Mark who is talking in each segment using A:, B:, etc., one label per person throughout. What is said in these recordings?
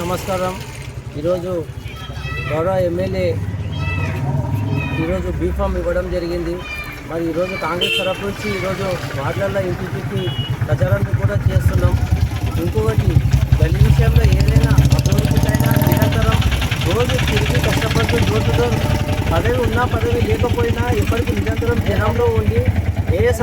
A: నమస్కారం. ఈరోజు గౌరవ ఎమ్మెల్యే ఈరోజు బీఫామ్ ఇవ్వడం జరిగింది. మరి ఈరోజు కాంగ్రెస్ తరఫు నుంచి ఈరోజు వార్డులలో ఇంటికి ప్రచారాన్ని కూడా చేస్తున్నాం. ఇంకొకటి గల్లీ విషయంలో ఏదైనా అభివృద్ధికైనా నిరంతరం రోజు తిరిగి కష్టపడుతూ రోజుతో పదవి ఉన్నా పదవి లేకపోయినా ఎప్పటికీ నిరంతరం జనంలో ఉండి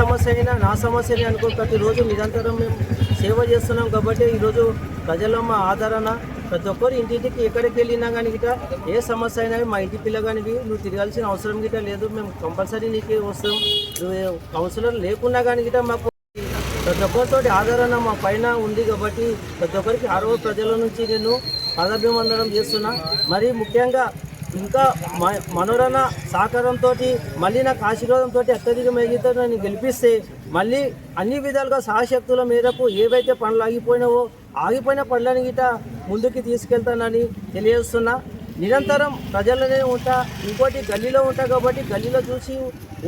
A: సమస్య అయినా నా సమస్యని అనుకో ప్రతిరోజు నిరంతరం మేము సేవ చేస్తున్నాం కాబట్టి ఈరోజు ప్రజల మా ఆదరణ. ప్రతి ఒక్కరు ఇంటింటికి ఎక్కడికి వెళ్ళినా కానీ గిట ఏ సమస్య అయినా మా ఇంటి పిల్లగానికి నువ్వు తిరగాల్సిన అవసరం గిట లేదు. మేము కంపల్సరీ నీకే వస్తాం. నువ్వు కౌన్సిలర్ లేకున్నా కానీ గిట మాకు ప్రతి ఒక్కరితోటి ఆదరణ మా పైన ఉంది కాబట్టి ప్రతి ఒక్కరికి అరవై ప్రజల నుంచి నేను పదాభివందనం చేస్తున్నా. మరి ముఖ్యంగా ఇంకా మ- మనోరణ సహకారంతో మళ్ళీ నాకు ఆశీర్వాదంతో అత్యధిక మేగితో నన్ను గెలిపిస్తే మళ్ళీ అన్ని విధాలుగా సహశక్తుల మేరకు ఏవైతే పనులు ఆగిపోయినావో ఆగిపోయిన పనులను గిట ముందుకు తీసుకెళ్తానని తెలియజేస్తున్నా. నిరంతరం ప్రజలనే ఉంటా ఇంకోటి గల్లీలో ఉంటా కాబట్టి గల్లీలో చూసి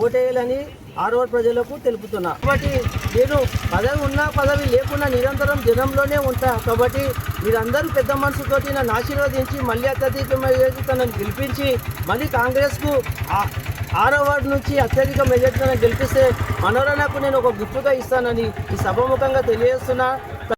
A: ఓటేయాలని ఆర్వర్ ప్రజలకు తెలుపుతున్నా. కాబట్టి నేను పదవి ఉన్నా పదవి లేకున్నా నిరంతరం జనంలోనే ఉంటా. కాబట్టి మీరందరూ పెద్ద మనసుతోటి నన్ను ఆశీర్వదించి మళ్ళీ అత్యధిక మెజార్టీతో నన్ను గెలిపించి మళ్ళీ కాంగ్రెస్కు ఆరో వార్డు నుంచి అత్యధిక మెజార్టీతో నన్ను గెలిపిస్తే మనోరణకు నేను ఒక గుర్తుగా ఇస్తానని ఈ సభాముఖంగా తెలియజేస్తున్నా.